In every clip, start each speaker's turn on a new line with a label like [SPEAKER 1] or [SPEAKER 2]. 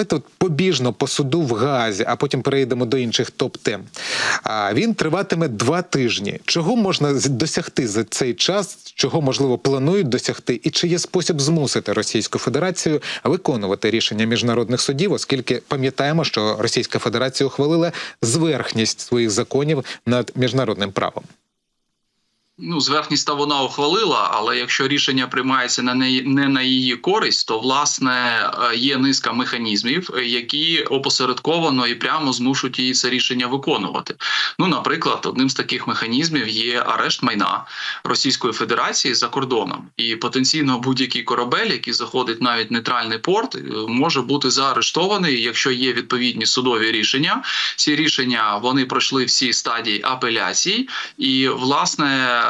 [SPEAKER 1] давайте от побіжно по суду в Газі, а потім перейдемо до інших топ-тем. А він триватиме два тижні. Чого можна досягти за цей час? Чого можливо планують досягти, і чи є спосіб змусити Російську Федерацію виконувати рішення міжнародних судів, оскільки пам'ятаємо, що Російська Федерація ухвалила зверхність своїх законів над міжнародним правом.
[SPEAKER 2] Ну, зверхність та вона ухвалила, але якщо рішення приймається на неї не на її користь, то власне е, є низка механізмів, які опосередковано і прямо змушують її це рішення виконувати. Ну, наприклад, одним з таких механізмів є арешт майна Російської Федерації за кордоном, і потенційно будь-який корабель, який заходить навіть в нейтральний порт, е, може бути заарештований, якщо є відповідні судові рішення. Ці рішення вони пройшли всі стадії апеляцій, і власне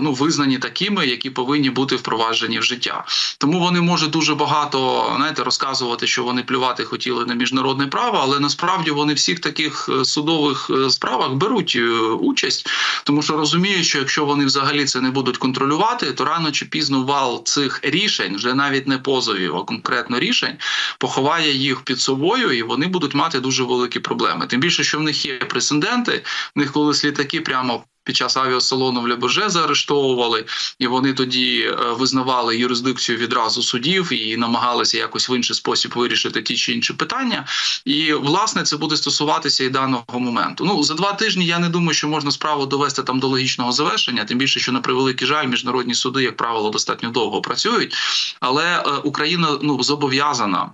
[SPEAKER 2] ну визнані такими, які повинні бути впроваджені в життя. Тому вони можуть дуже багато знаєте, розказувати, що вони плювати хотіли на міжнародне право, але насправді вони всіх таких е, судових е, справах беруть е, участь, тому що розуміють, що якщо вони взагалі це не будуть контролювати, то рано чи пізно вал цих рішень, вже навіть не позовів, а конкретно рішень, поховає їх під собою, і вони будуть мати дуже великі проблеми. Тим більше, що в них є прецеденти, в них колись літаки прямо. Під час авіасалону в Лебоже заарештовували, і вони тоді е, визнавали юрисдикцію відразу судів і намагалися якось в інший спосіб вирішити ті чи інші питання. І власне це буде стосуватися і даного моменту. Ну за два тижні я не думаю, що можна справу довести там до логічного завершення. Тим більше, що на превеликий жаль, міжнародні суди, як правило, достатньо довго працюють. Але е, Україна ну зобов'язана.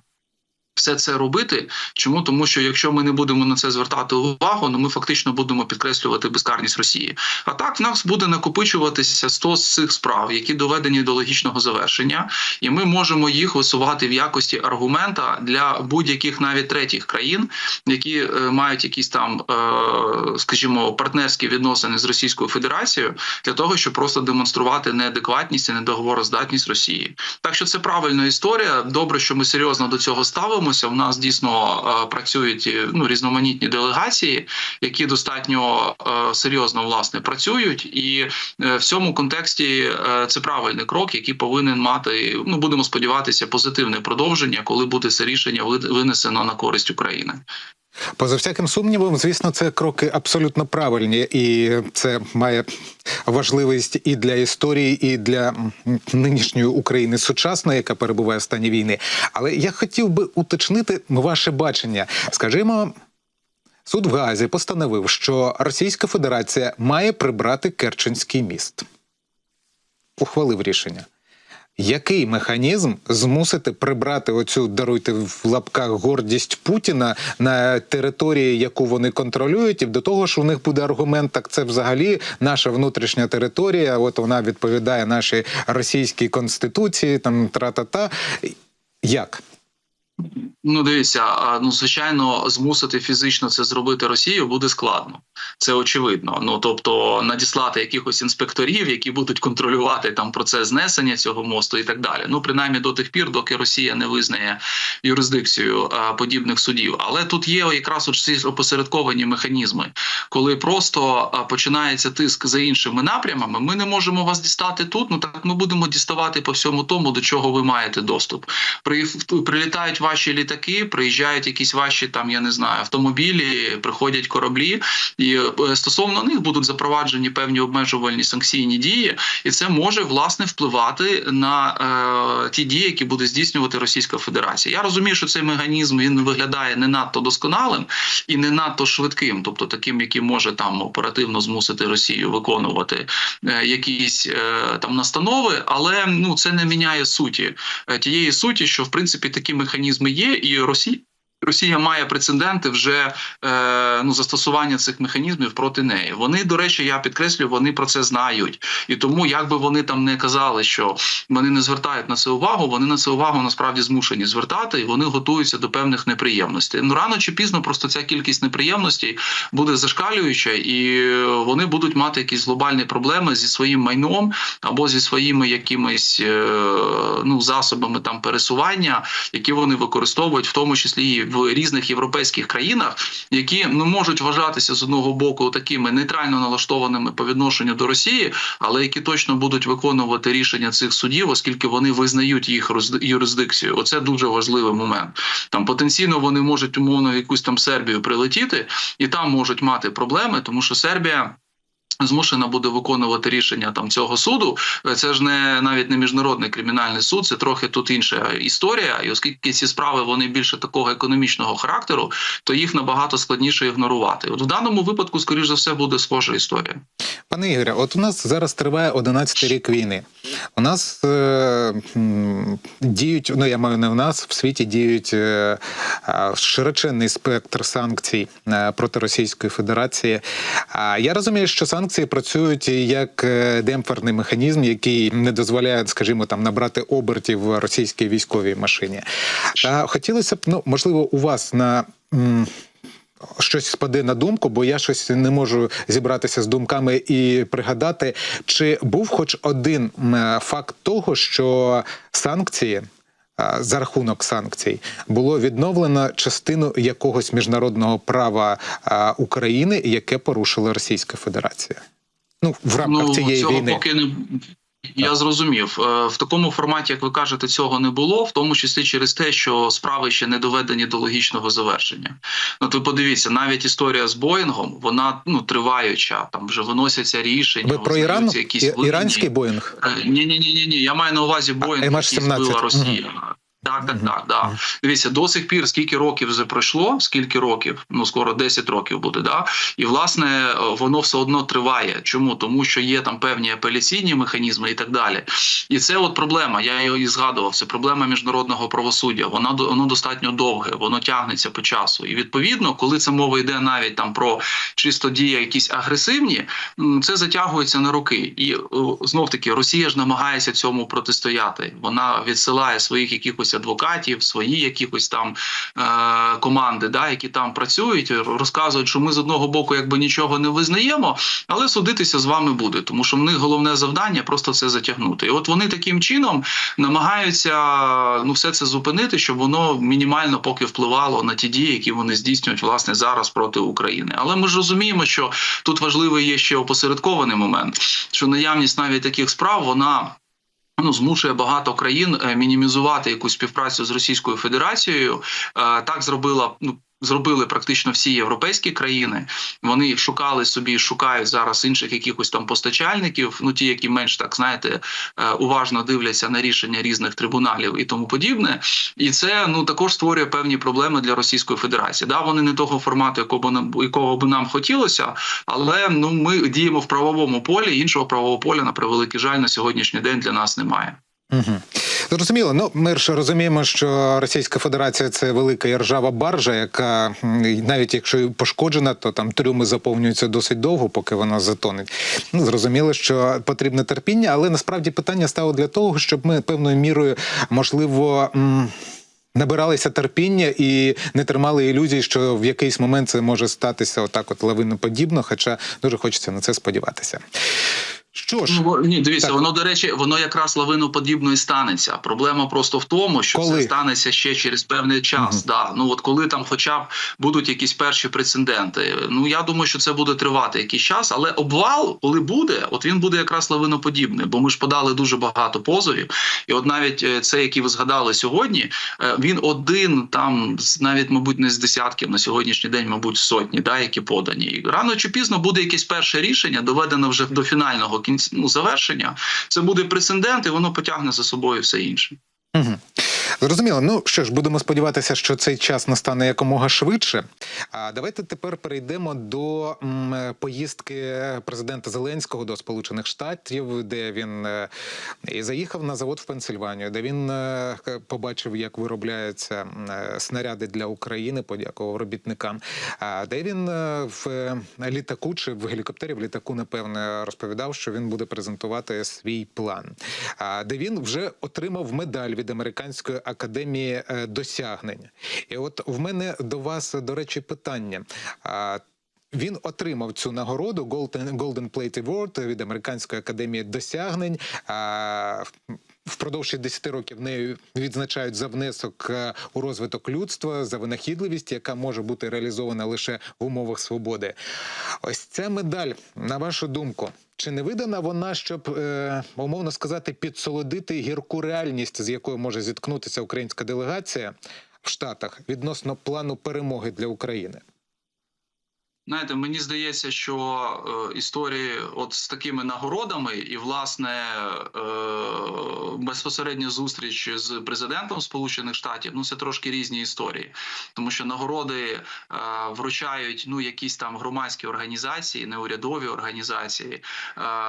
[SPEAKER 2] Все це робити. Чому тому, що якщо ми не будемо на це звертати увагу, ну ми фактично будемо підкреслювати безкарність Росії. А так в нас буде накопичуватися 100 з цих справ, які доведені до логічного завершення, і ми можемо їх висувати в якості аргумента для будь-яких навіть третіх країн, які е, мають якісь там, е, скажімо, партнерські відносини з Російською Федерацією, для того, щоб просто демонструвати неадекватність і недоговороздатність Росії. Так що це правильна історія. Добре, що ми серйозно до цього ставимося. У нас дійсно е, працюють е, ну різноманітні делегації, які достатньо е, серйозно власне працюють, і в цьому контексті це правильний крок, який повинен мати. Ну будемо сподіватися, позитивне продовження, коли буде це рішення винесено на користь України.
[SPEAKER 1] Поза всяким сумнівом, звісно, це кроки абсолютно правильні, і це має важливість і для історії, і для нинішньої України сучасної, яка перебуває в стані війни. Але я хотів би уточнити ваше бачення. Скажімо. Суд в Гаазі постановив, що Російська Федерація має прибрати Керченський міст. Ухвалив рішення. Який механізм змусити прибрати оцю даруйте в лапках гордість Путіна на території, яку вони контролюють, і до того ж у них буде аргумент, так це взагалі наша внутрішня територія. От вона відповідає нашій російській конституції, там тра-та-та. Як?
[SPEAKER 2] Ну, дивіться, ну звичайно, змусити фізично це зробити Росію буде складно. Це очевидно. Ну тобто надіслати якихось інспекторів, які будуть контролювати там процес знесення цього мосту і так далі. Ну принаймні до тих пір, доки Росія не визнає юрисдикцію а, подібних судів. Але тут є якраз от ці опосередковані механізми, коли просто починається тиск за іншими напрямами. Ми не можемо вас дістати тут. Ну так ми будемо діставати по всьому тому, до чого ви маєте доступ. При прилітають ваші літаки, приїжджають якісь ваші там, я не знаю, автомобілі, приходять кораблі, і е, стосовно них будуть запроваджені певні обмежувальні санкційні дії, і це може власне впливати на е, ті дії, які буде здійснювати Російська Федерація. Я розумію, що цей механізм він виглядає не надто досконалим і не надто швидким, тобто таким, який може там оперативно змусити Росію виконувати е, якісь е, там настанови, але ну це не міняє суті е, тієї суті, що в принципі такі механізми є, і Росія. Росія має прецеденти вже е, ну застосування цих механізмів проти неї. Вони, до речі, я підкреслюю, вони про це знають, і тому, як би вони там не казали, що вони не звертають на це увагу, вони на це увагу насправді змушені звертати, і вони готуються до певних неприємностей. Ну рано чи пізно просто ця кількість неприємностей буде зашкалююча, і вони будуть мати якісь глобальні проблеми зі своїм майном або зі своїми якимись е, ну засобами там пересування, які вони використовують, в тому числі і в різних європейських країнах, які ну можуть вважатися з одного боку такими нейтрально налаштованими по відношенню до Росії, але які точно будуть виконувати рішення цих судів, оскільки вони визнають їх юрисдикцію. Оце дуже важливий момент. Там потенційно вони можуть умовно якусь там Сербію прилетіти, і там можуть мати проблеми, тому що Сербія. Змушена буде виконувати рішення там цього суду. Це ж не навіть не міжнародний кримінальний суд, це трохи тут інша історія. І оскільки ці справи вони більше такого економічного характеру, то їх набагато складніше ігнорувати. От в даному випадку, скоріш за все, буде схожа історія.
[SPEAKER 1] Пане Ігоре, от у нас зараз триває 11 рік війни. У нас е, діють, ну я маю не в нас, в світі діють е, широченний спектр санкцій е, проти Російської Федерації. А я розумію, що санкції працюють як е, демпферний механізм, який не дозволяє, скажімо, там набрати обертів російській військовій машині. Та хотілося б, ну можливо, у вас на. Щось спаде на думку, бо я щось не можу зібратися з думками і пригадати, чи був хоч один факт того, що санкції. За рахунок санкцій було відновлено частину якогось міжнародного права України, яке порушила Російська Федерація. Ну в рамках цієї
[SPEAKER 2] цього
[SPEAKER 1] війни.
[SPEAKER 2] поки не я зрозумів Е, в такому форматі, як ви кажете, цього не було, в тому числі через те, що справи ще не доведені до логічного завершення. Ну то подивіться, навіть історія з Боїнгом, вона ну триваюча. Там вже виносяться рішення.
[SPEAKER 1] Ви про Іран?
[SPEAKER 2] якісь
[SPEAKER 1] Іранський Боїнг?
[SPEAKER 2] Ні, ні, ні, ні, ні. Я маю на увазі Боїнг, який збила Росія. Так, так, так, да. Дивіться, до сих пір скільки років вже пройшло, скільки років, ну скоро 10 років буде, да. І власне е, воно все одно триває. Чому? Тому що є там певні апеляційні механізми і так далі. І це от проблема. Я і згадував. Це проблема міжнародного правосуддя. Вона воно достатньо довге, воно тягнеться по часу. І відповідно, коли це мова йде навіть там про чисто дії якісь агресивні, це затягується на роки. І знов таки Росія ж намагається цьому протистояти. Вона відсилає своїх якихось адвокатів, свої якихось там е- команди, да, які там працюють, розказують, що ми з одного боку якби нічого не визнаємо, але судитися з вами буде, тому що в них головне завдання просто це затягнути. І от вони таким чином намагаються ну все це зупинити, щоб воно мінімально поки впливало на ті дії, які вони здійснюють власне зараз проти України. Але ми ж розуміємо, що тут важливий є ще опосередкований момент, що наявність навіть таких справ вона. Ну, змушує багато країн е, мінімізувати якусь співпрацю з Російською Федерацією. Е, Так зробила ну. Зробили практично всі європейські країни. Вони шукали собі, шукають зараз інших якихось там постачальників. Ну ті, які менш так знаєте, е, уважно дивляться на рішення різних трибуналів і тому подібне. І це ну також створює певні проблеми для Російської Федерації. Да, вони не того формату, якого нам якого б нам хотілося, але ну ми діємо в правовому полі. Іншого правового поля на превеликий жаль на сьогоднішній день для нас немає.
[SPEAKER 1] Угу. Зрозуміло. Ну ми ж розуміємо, що Російська Федерація це велика і ржава баржа, яка навіть якщо пошкоджена, то там трюми заповнюються досить довго, поки вона затонеть. Ну зрозуміло, що потрібне терпіння, але насправді питання стало для того, щоб ми певною мірою можливо. Набиралися терпіння і не тримали ілюзій, що в якийсь момент це може статися отак, от лавиноподібно, хоча дуже хочеться на це сподіватися. Що ж,
[SPEAKER 2] Ну, ні, дивіться,
[SPEAKER 1] Так.
[SPEAKER 2] воно до речі, воно якраз лавину подібно і станеться. Проблема просто в тому, що
[SPEAKER 1] Коли?
[SPEAKER 2] це станеться ще через певний час.
[SPEAKER 1] Мгм.
[SPEAKER 2] Да. Ну от коли там, хоча б будуть якісь перші прецеденти. Ну я думаю, що це буде тривати якийсь час, але обвал, коли буде, от він буде якраз лавиноподібний, бо ми ж подали дуже багато позовів. І от навіть е, це, який ви згадали сьогодні, е, він один там навіть, мабуть, не з десятків на сьогоднішній день, мабуть, сотні, да, які подані. І рано чи пізно буде якесь перше рішення, доведено вже до фінального кінця ну, завершення. Це буде прецедент, і воно потягне за собою все інше.
[SPEAKER 1] Угу. Зрозуміло. Ну що ж, будемо сподіватися, що цей час настане якомога швидше. А давайте тепер перейдемо до поїздки президента Зеленського до Сполучених Штатів, де він е, заїхав на завод в Пенсильванію, де він е, побачив, як виробляються е, снаряди для України, подякував робітникам. А де він в літаку чи в гелікоптері в літаку, напевне, розповідав, що він буде презентувати свій план. А де він вже отримав медаль від американської академії досягнень. І от в мене до вас, до речі, питання. А, Він отримав цю нагороду Golden, Golden Plate Award від американської академії досягнень. Впродовж 60 років нею відзначають за внесок е, у розвиток людства, за винахідливість, яка може бути реалізована лише в умовах свободи. Ось ця медаль, на вашу думку, чи не видана вона, щоб е, умовно сказати, підсолодити гірку реальність, з якою може зіткнутися українська делегація в Штатах відносно плану перемоги для України?
[SPEAKER 2] Знаєте, мені здається, що е, історії от з такими нагородами, і власне е, безпосередня зустріч з президентом Сполучених Штатів, ну це трошки різні історії, тому що нагороди е, вручають ну якісь там громадські організації, неурядові організації.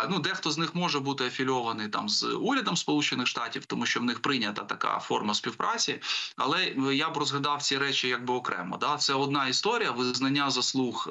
[SPEAKER 2] Ну дехто з них може бути афільований там з урядом Сполучених Штатів, тому що в них прийнята така форма співпраці. Але я б розглядав ці речі якби окремо. Да, це одна історія визнання заслуг.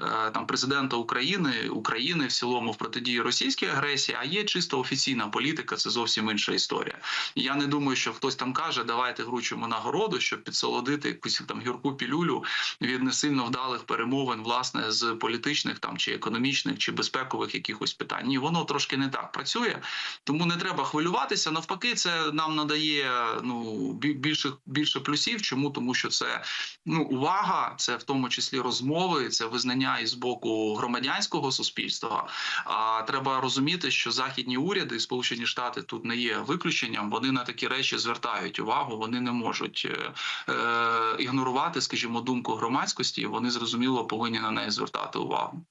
[SPEAKER 2] Е, там президента України, України в цілому в протидії російській агресії, а є чисто офіційна політика, це зовсім інша історія. Я не думаю, що хтось там каже, давайте вручимо нагороду, щоб підсолодити якусь там гірку пілюлю від не сильно вдалих перемовин, власне, з політичних там чи економічних чи безпекових якихось питань. Ні, воно трошки не так працює, тому не треба хвилюватися. Навпаки, це нам надає ну бі- більше більше плюсів. Чому тому, що це ну увага, це в тому числі розмови, це визнання із боку громадянського суспільства. А треба розуміти, що західні уряди і Сполучені Штати тут не є виключенням. Вони на такі речі звертають увагу. Вони не можуть е, е, ігнорувати, скажімо, думку громадськості. Вони зрозуміло повинні на неї звертати увагу.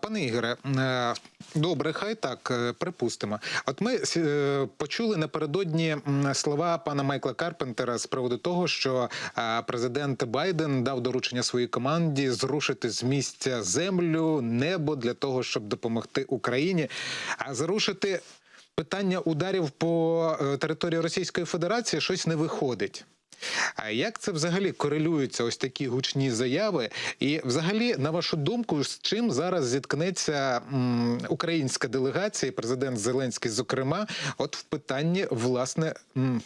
[SPEAKER 1] Пане Ігоре, е, добре, хай так е, припустимо. От ми е, почули напередодні слова пана Майкла Карпентера з приводу того, що президент Байден дав доручення своїй команді зрушити з місця землю, небо для того, щоб допомогти Україні, а зрушити. Питання ударів по території Російської Федерації щось не виходить. А як це взагалі корелюються ось такі гучні заяви? І, взагалі, на вашу думку, з чим зараз зіткнеться м, українська делегація, президент Зеленський, зокрема, от в питанні власне, м,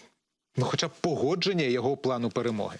[SPEAKER 1] ну, хоча б погодження його плану перемоги?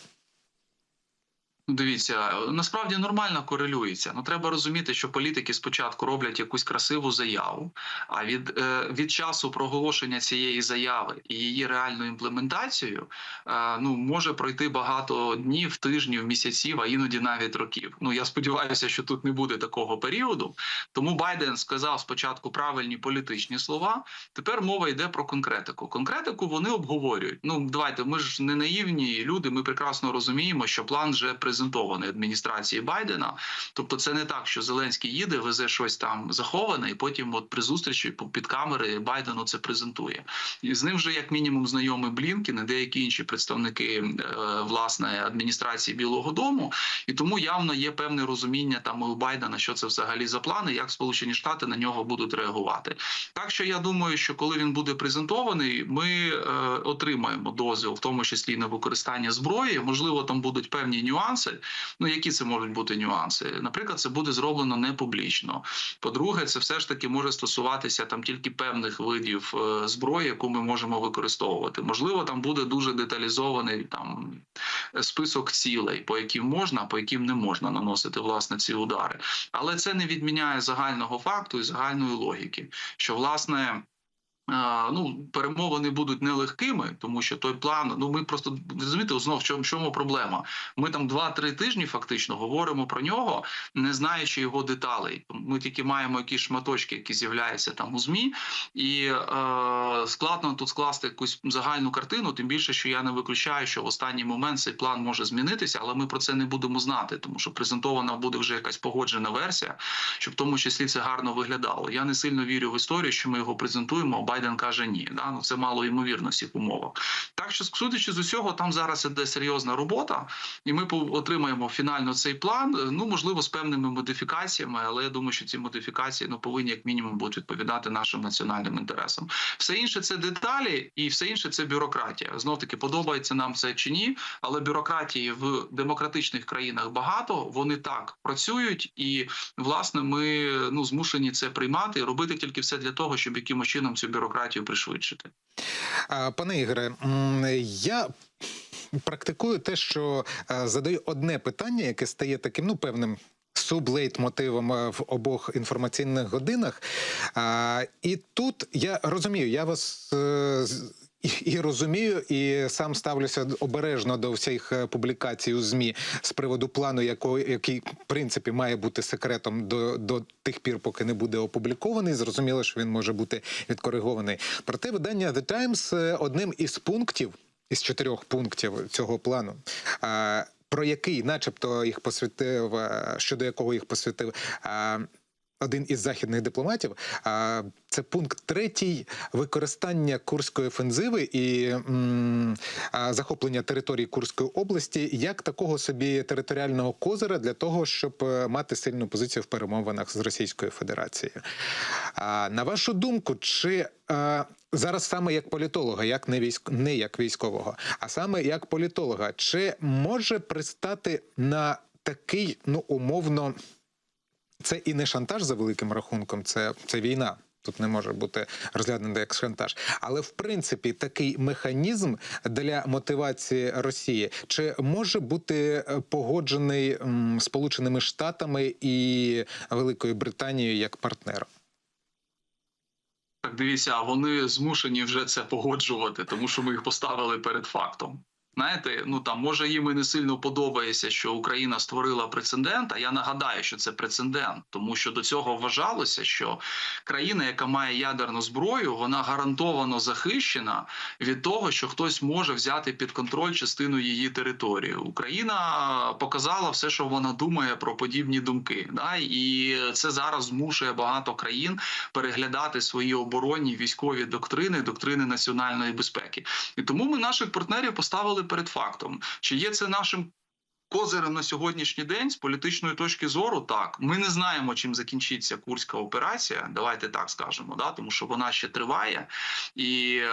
[SPEAKER 2] Ну, Дивіться, насправді нормально корелюється. Ну треба розуміти, що політики спочатку роблять якусь красиву заяву, а від, е, від часу проголошення цієї заяви і її реальну імплементацію е, ну може пройти багато днів, тижнів, місяців, а іноді навіть років. Ну я сподіваюся, що тут не буде такого періоду. Тому Байден сказав спочатку правильні політичні слова. Тепер мова йде про конкретику. Конкретику вони обговорюють. Ну давайте, ми ж не наївні люди. Ми прекрасно розуміємо, що план вже презентований адміністрації Байдена. Тобто, це не так, що Зеленський їде, везе щось там заховане, і потім, от при зустрічі під камери Байдену це презентує. І з ним вже як мінімум знайомий Блінкін і деякі інші представники е, власне адміністрації Білого Дому. І тому явно є певне розуміння там у Байдена, що це взагалі за плани, як Сполучені Штати на нього будуть реагувати. Так що я думаю, що коли він буде презентований, ми е, отримаємо дозвіл, в тому числі на використання зброї. Можливо, там будуть певні нюанси. Ну які це можуть бути нюанси? Наприклад, це буде зроблено не публічно. По-друге, це все ж таки може стосуватися там тільки певних видів е, зброї, яку ми можемо використовувати. Можливо, там буде дуже деталізований там список цілей, по яким можна, по яким не можна наносити власне ці удари. Але це не відміняє загального факту і загальної логіки, що власне. Ну, перемовини будуть нелегкими, тому що той план. Ну ми просто розумієте, знов в чому, в чому проблема. Ми там 2-3 тижні фактично говоримо про нього, не знаючи його деталей. Ми тільки маємо якісь шматочки, які з'являються там у змі, і е, складно тут скласти якусь загальну картину. Тим більше, що я не виключаю, що в останній момент цей план може змінитися, але ми про це не будемо знати, тому що презентована буде вже якась погоджена версія, щоб в тому числі це гарно виглядало. Я не сильно вірю в історію, що ми його презентуємо. а Байден каже ні. Да? Ну це мало ймовірно в всіх умовах. Так що, судячи з усього, там зараз іде серйозна робота, і ми отримаємо фінально цей план. е, Ну можливо, з певними модифікаціями, але я думаю, що ці модифікації ну повинні як мінімум будуть відповідати нашим національним інтересам. Все інше це деталі, і все інше це бюрократія. Знов таки подобається нам це чи ні, але бюрократії в демократичних країнах багато. Вони так працюють, і власне ми ну змушені це приймати і робити тільки все для того, щоб якимось чином цю бюрократію пришвидшити.
[SPEAKER 1] Пане Ігоре, я практикую те, що е, задаю одне питання, яке стає таким ну певним сублейт мотивом в обох інформаційних годинах. І тут я розумію, я вас. І, і розумію, і сам ставлюся обережно до всіх е, публікацій у змі з приводу плану, якого який в принципі має бути секретом до, до тих пір, поки не буде опублікований. Зрозуміло, що він може бути відкоригований. Проте видання The Times е, одним із пунктів із чотирьох пунктів цього плану. Про який, начебто, їх посвятив, е, щодо якого їх посвятив один із західних дипломатів. А, Це пункт третій використання Курської офензиви і м, захоплення території Курської області як такого собі територіального козира для того, щоб е, мати сильну позицію в перемовинах з Російською Федерацією. А, На вашу думку, чи е, зараз саме як політолога, як не військ, не як військового, а саме як політолога, чи може пристати на такий, ну умовно. Це і не шантаж за великим рахунком, це, це війна. Тут не може бути розглянено як шантаж. Але в принципі такий механізм для мотивації Росії чи може бути е, погоджений Сполученими Штатами і Великою Британією як партнером?
[SPEAKER 2] Так дивіться, вони змушені вже це погоджувати, тому що ми їх поставили перед фактом. Знаєте, ну там може їм і не сильно подобається, що Україна створила прецедент. А я нагадаю, що це прецедент, тому що до цього вважалося, що країна, яка має ядерну зброю, вона гарантовано захищена від того, що хтось може взяти під контроль частину її території. Україна показала все, що вона думає про подібні думки. Да? І це зараз змушує багато країн переглядати свої оборонні військові доктрини, доктрини національної безпеки. І тому ми наших партнерів поставили перед фактом, чи є це нашим. Козирем на сьогоднішній день з політичної точки зору, так ми не знаємо, чим закінчиться курська операція. Давайте так скажемо, да, тому що вона ще триває, і е,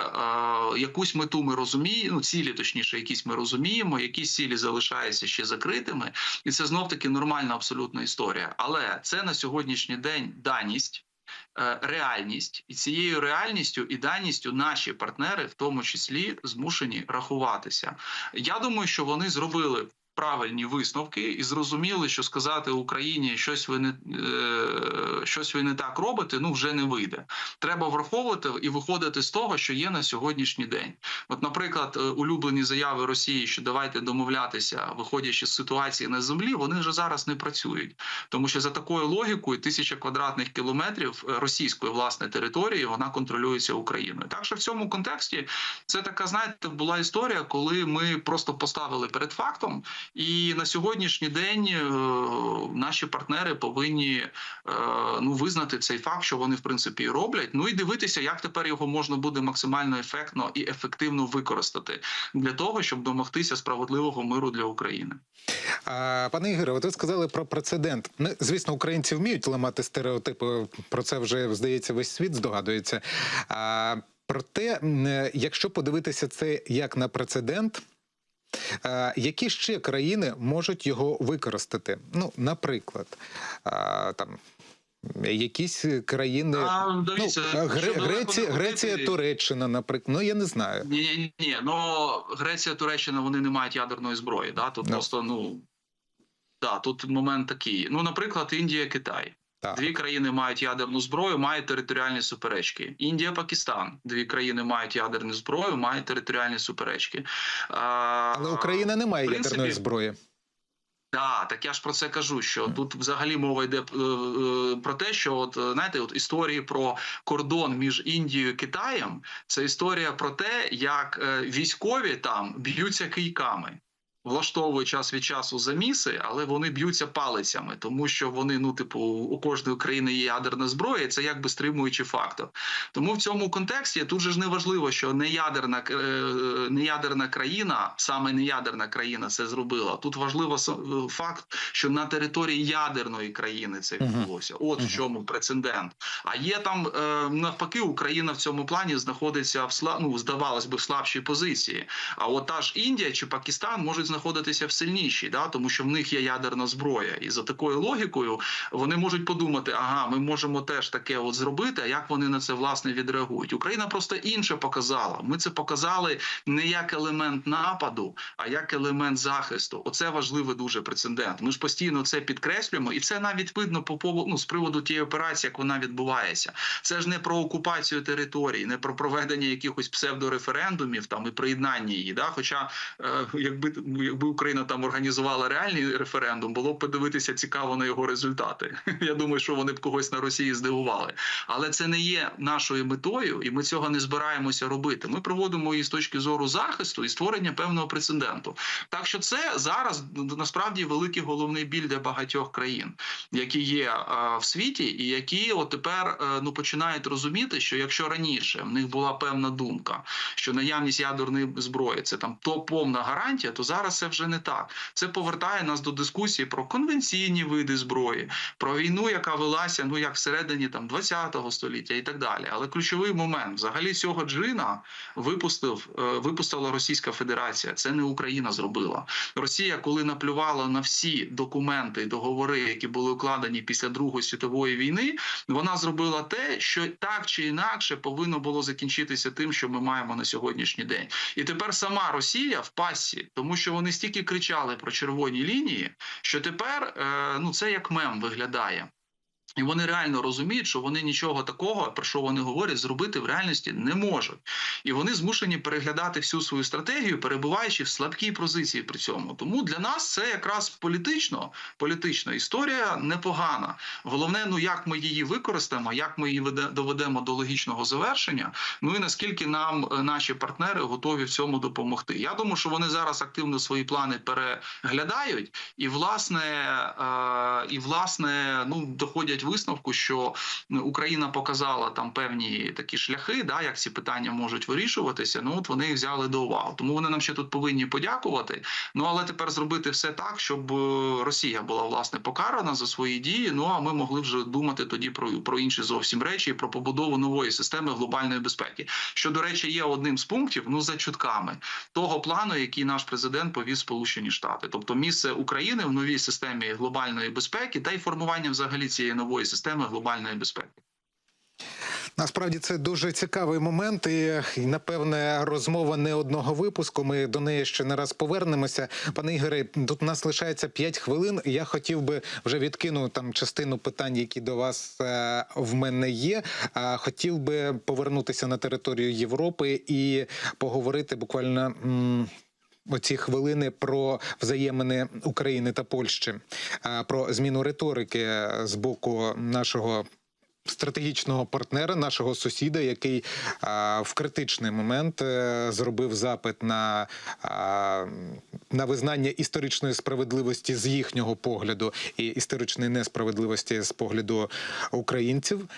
[SPEAKER 2] якусь мету ми розуміємо, ну цілі, точніше, якісь ми розуміємо, якісь цілі залишаються ще закритими, і це знов таки нормальна абсолютна історія. Але це на сьогоднішній день даність. Е, Реальність і цією реальністю і даністю наші партнери, в тому числі, змушені рахуватися. Я думаю, що вони зробили правильні висновки і зрозуміли, що сказати Україні щось ви не е, щось ви не так робите, ну вже не вийде. Треба враховувати і виходити з того, що є на сьогоднішній день. От, наприклад, е, улюблені заяви Росії, що давайте домовлятися, виходячи з ситуації на землі, вони вже зараз не працюють, тому що за такою логікою тисяча квадратних кілометрів е, російської власне території вона контролюється Україною. Так що в цьому контексті це така, знаєте, була історія, коли ми просто поставили перед фактом. І на сьогоднішній день е, наші партнери повинні е, ну визнати цей факт, що вони в принципі і роблять. Ну і дивитися, як тепер його можна буде максимально ефектно і ефективно використати для того, щоб домогтися справедливого миру для України.
[SPEAKER 1] Пане Ігоре, от ви сказали про прецедент. Ну, звісно, українці вміють ламати стереотипи. Про це вже здається, весь світ здогадується. А, проте, якщо подивитися це як на прецедент. Е, Які ще країни можуть його використати? Ну, наприклад, е, там якісь країни,
[SPEAKER 2] А, дивіться,
[SPEAKER 1] ну, Гре- Греція, Греція, Туреччина, наприклад. Ну я не знаю.
[SPEAKER 2] Ні, ні, ні. Ну Греція, Туреччина вони не мають ядерної зброї. Да? Тут
[SPEAKER 1] Ну.
[SPEAKER 2] просто ну да, тут момент такий. Ну, наприклад, Індія, Китай.
[SPEAKER 1] Так.
[SPEAKER 2] Дві країни мають ядерну зброю, мають територіальні суперечки. Індія, Пакистан. Дві країни мають ядерну зброю, мають територіальні суперечки. А,
[SPEAKER 1] Але Україна не має
[SPEAKER 2] принципі,
[SPEAKER 1] ядерної зброї.
[SPEAKER 2] Да, так я ж про це кажу. Що тут взагалі мова йде е, е, про те, що от е, знаєте, от історії про кордон між Індією і Китаєм це історія про те, як військові там б'ються кийками. Влаштовують час від часу заміси, але вони б'ються палицями, тому що вони, ну, типу, у кожної країни є ядерна зброя, і це якби стримуючий фактор. Тому в цьому контексті тут же ж не важливо, що не ядерна, е, не ядерна країна, саме не ядерна країна це зробила. Тут важливо е, факт, що на території ядерної країни це відбулося. От в чому прецедент. А є там е, навпаки, Україна в цьому плані знаходиться в ну, здавалось би, в слабшій позиції. А от та ж Індія чи Пакистан можуть знаходитися знаходитися в сильнішій, да, тому що в них є ядерна зброя, і за такою логікою вони можуть подумати: ага, ми можемо теж таке от зробити. А як вони на це власне відреагують? Україна просто інше показала. Ми це показали не як елемент нападу, а як елемент захисту. Оце важливий дуже прецедент. Ми ж постійно це підкреслюємо, і це навіть видно по поводу ну, з приводу тієї операції, як вона відбувається. Це ж не про окупацію території, не про проведення якихось псевдореферендумів там і приєднання її. Да? Хоча, е, якби якби Україна там організувала реальний референдум, було б подивитися цікаво на його результати. Я думаю, що вони б когось на Росії здивували. Але це не є нашою метою, і ми цього не збираємося робити. Ми проводимо її з точки зору захисту і створення певного прецеденту. Так що це зараз насправді великий головний біль для багатьох країн, які є е, в світі, і які от тепер е, ну починають розуміти, що якщо раніше в них була певна думка, що наявність ядерної зброї це там то повна гарантія, то зараз це вже не так. Це повертає нас до дискусії про конвенційні види зброї, про війну, яка велася ну як всередині там 20-го століття і так далі. Але ключовий момент взагалі цього джина випустив е, випустила Російська Федерація. Це не Україна зробила. Росія, коли наплювала на всі документи і договори, які були укладені після Другої світової війни, вона зробила те, що так чи інакше повинно було закінчитися тим, що ми маємо на сьогоднішній день. І тепер сама Росія в пасі, тому що вони стільки кричали про червоні лінії, що тепер е, ну це як мем виглядає. І вони реально розуміють, що вони нічого такого, про що вони говорять, зробити в реальності не можуть. І вони змушені переглядати всю свою стратегію, перебуваючи в слабкій позиції при цьому. Тому для нас це якраз політично, політична історія непогана. Головне, ну як ми її використаємо, як ми її доведемо до логічного завершення. Ну і наскільки нам е, наші партнери готові в цьому допомогти. Я думаю, що вони зараз активно свої плани переглядають, і власне, е, і власне, ну доходять висновку, що Україна показала там певні такі шляхи, да, як ці питання можуть вирішуватися. Ну от вони їх взяли до уваги. Тому вони нам ще тут повинні подякувати. Ну але тепер зробити все так, щоб е, Росія була власне покарана за свої дії. Ну а ми могли вже думати тоді про, про інші зовсім речі, про побудову нової системи глобальної безпеки. Що до речі, є одним з пунктів, ну за чутками того плану, який наш президент повів Сполучені Штати, тобто місце України в новій системі глобальної безпеки та й формування взагалі цієї нової системи глобальної безпеки.
[SPEAKER 1] Насправді це дуже цікавий момент, і, напевне розмова не одного випуску. Ми до неї ще не раз повернемося. Пане Ігоре, тут у нас лишається 5 хвилин. Я хотів би вже відкину там частину питань, які до вас е, в мене є. А хотів би повернутися на територію Європи і поговорити буквально. м, Оці хвилини про взаємини України та Польщі, про зміну риторики з боку нашого стратегічного партнера, нашого сусіда, який в критичний момент е, зробив запит на, на визнання історичної справедливості з їхнього погляду і історичної несправедливості з погляду українців.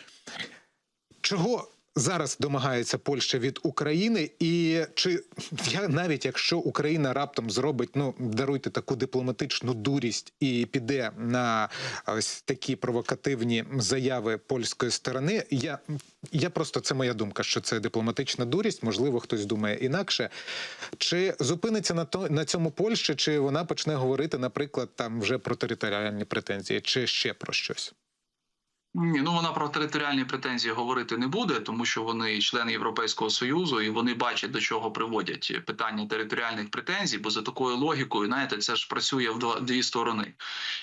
[SPEAKER 1] Чого зараз домагається Польща від України, і чи я навіть якщо Україна раптом зробить, ну даруйте таку дипломатичну дурість і піде на ось такі провокативні заяви польської сторони, я, я просто це моя думка, що це дипломатична дурість, можливо, хтось думає інакше. Чи зупиниться на то на цьому Польща, чи вона почне говорити, наприклад, там вже про територіальні претензії, чи ще про щось?
[SPEAKER 2] Ні, ну вона про територіальні претензії говорити не буде, тому що вони члени Європейського союзу і вони бачать до чого приводять питання територіальних претензій, бо за такою логікою, знаєте, це ж працює в дві сторони,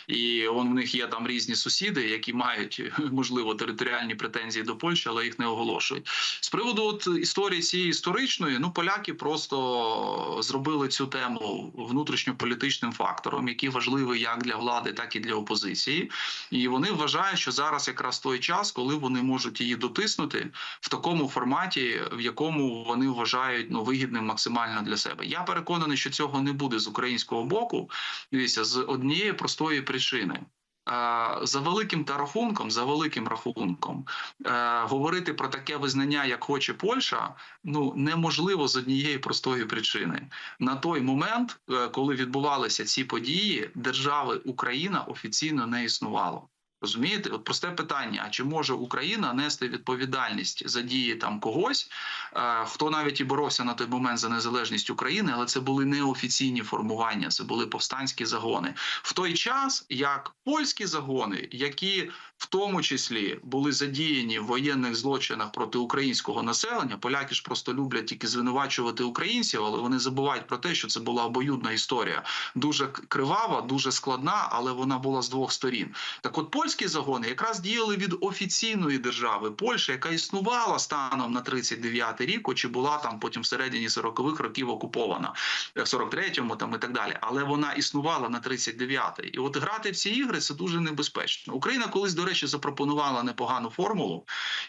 [SPEAKER 2] і он в них є там різні сусіди, які мають можливо територіальні претензії до Польщі, але їх не оголошують. З приводу от історії цієї історичної, ну поляки просто зробили цю тему внутрішньополітичним фактором, який важливий як для влади, так і для опозиції, і вони вважають, що зараз якраз той час, коли вони можуть її дотиснути в такому форматі, в якому вони вважають ну вигідним максимально для себе. Я переконаний, що цього не буде з українського боку. Дивіться, з однієї простої причини. Е, За великим та рахунком, за великим рахунком, е, говорити про таке визнання, як хоче Польща, ну неможливо з однієї простої причини. На той момент, е, коли відбувалися ці події, держави Україна офіційно не існувало. Розумієте, от просте питання: а чи може Україна нести відповідальність за дії там когось, е, хто навіть і боровся на той момент за незалежність України, але це були неофіційні формування, це були повстанські загони. В той час як польські загони, які в тому числі були задіяні в воєнних злочинах проти українського населення, поляки ж просто люблять тільки звинувачувати українців, але вони забувають про те, що це була обоюдна історія, дуже кривава, дуже складна, але вона була з двох сторін. Так от польські загони якраз діяли від офіційної держави Польща, яка існувала станом на 39-й рік, чи була там потім всередині 40-х років окупована, е, в 43-му там і так далі. Але вона існувала на 39-й. І от грати в ці ігри це дуже небезпечно. Україна колись, до речі, запропонувала непогану формулу,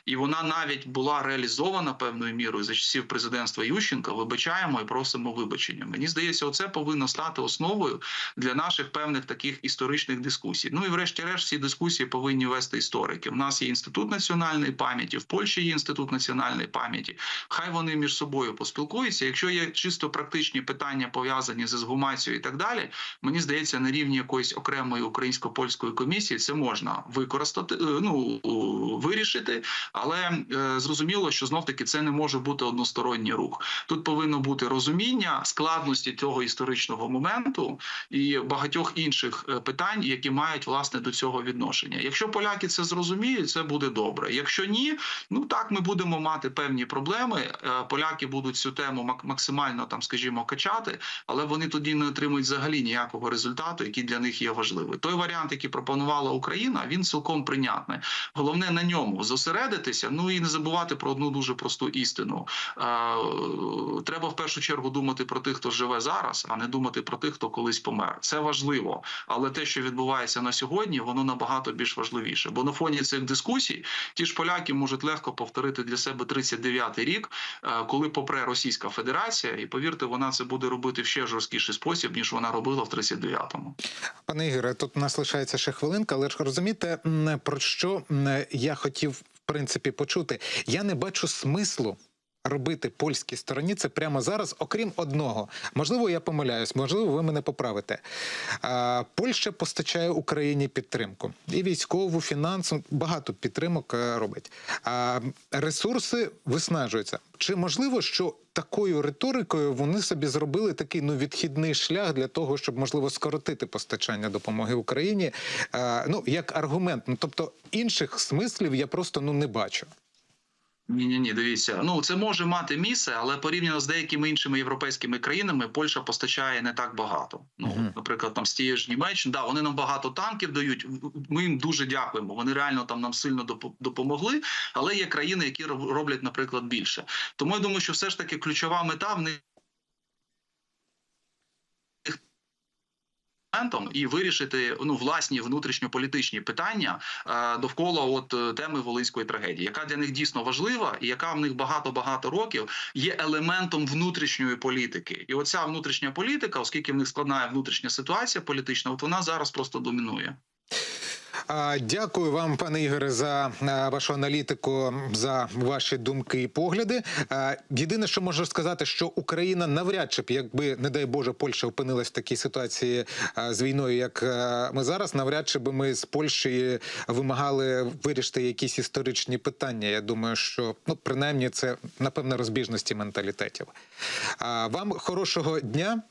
[SPEAKER 2] і вона навіть була реалізована певною мірою за часів президентства Ющенка. Вибачаємо і просимо вибачення. Мені здається, оце повинно стати основою для наших певних таких історичних дискусій. Ну і врешті-решт ці дискусії повинні вести історики. У нас є інститут національної пам'яті, в Польщі є інститут національної пам'яті. Хай вони між собою поспілкуються. Якщо є чисто практичні питання пов'язані з езгумацією і так далі, мені здається, на рівні якоїсь окремої українсько-польської комісії це можна використати, ну вирішити, але е, зрозуміло, що знов таки це не може бути односторонній рух. Тут повинно бути розуміння складності цього історичного моменту і багатьох інших е, питань, які мають власне до цього відношення. Якщо поляки це зрозуміють, це буде добре. Якщо ні, ну так ми будемо мати певні проблеми. Е, Поляки будуть цю тему мак- максимально там, скажімо, качати, але вони тоді не отримують взагалі ніякого результату, який для них є важливий. Той варіант, який пропонувала Україна, він цілком прийнятний. Головне на ньому зосередитися. Ну і не забувати про одну дуже просту істину. Е, Треба в першу чергу думати про тих, хто живе зараз, а не думати про тих, хто колись помер. Це важливо, але те, що відбувається на сьогодні, воно набагато більш важливіше. Бо на фоні цих дискусій ті ж поляки можуть легко повторити для себе 39-й рік, е, коли попре Російська Федерація, і повірте, вона це буде робити в ще жорсткіший спосіб, ніж вона робила в 39-му.
[SPEAKER 1] Пане Ігоре, тут у нас лишається ще хвилинка, але ж розумієте, про що я хотів в принципі почути. Я не бачу смислу. Робити польській стороні це прямо зараз, окрім одного. Можливо, я помиляюсь, можливо, ви мене поправите. Польща постачає Україні підтримку і військову, фінансову, багато підтримок е, робить. Ресурси виснажуються. Чи можливо, що такою риторикою вони собі зробили такий ну відхідний шлях для того, щоб можливо скоротити постачання допомоги Україні? Ну як аргумент. Ну тобто інших смислів я просто ну не бачу.
[SPEAKER 2] Ні, ні, ні, дивіться. Ну це може мати місце, але порівняно з деякими іншими європейськими країнами, Польща постачає не так багато. Ну,
[SPEAKER 1] Мгм.
[SPEAKER 2] наприклад, там з тієї ж Німеччини, да, вони нам багато танків дають. Ми їм дуже дякуємо. Вони реально там нам сильно допомогли. Але є країни, які роблять, наприклад, більше. Тому я думаю, що все ж таки ключова мета в них. Моментом І вирішити ну власні внутрішньополітичні питання е, довкола от е, теми волинської трагедії, яка для них дійсно важлива, і яка в них багато багато років є елементом внутрішньої політики. І оця внутрішня політика, оскільки в них складна внутрішня ситуація політична, от вона зараз просто домінує.
[SPEAKER 1] Дякую вам, пане Ігоре, за вашу аналітику, за ваші думки і погляди. Єдине, що можу сказати, що Україна навряд чи б, якби, не дай Боже, Польща опинилась в такій ситуації з війною, як ми зараз, навряд чи би ми з Польщі вимагали вирішити якісь історичні питання. Я думаю, що ну принаймні це напевно розбіжності менталітетів. Вам хорошого дня.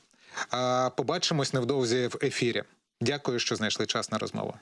[SPEAKER 1] Побачимось невдовзі в ефірі. Дякую, що знайшли час на розмову.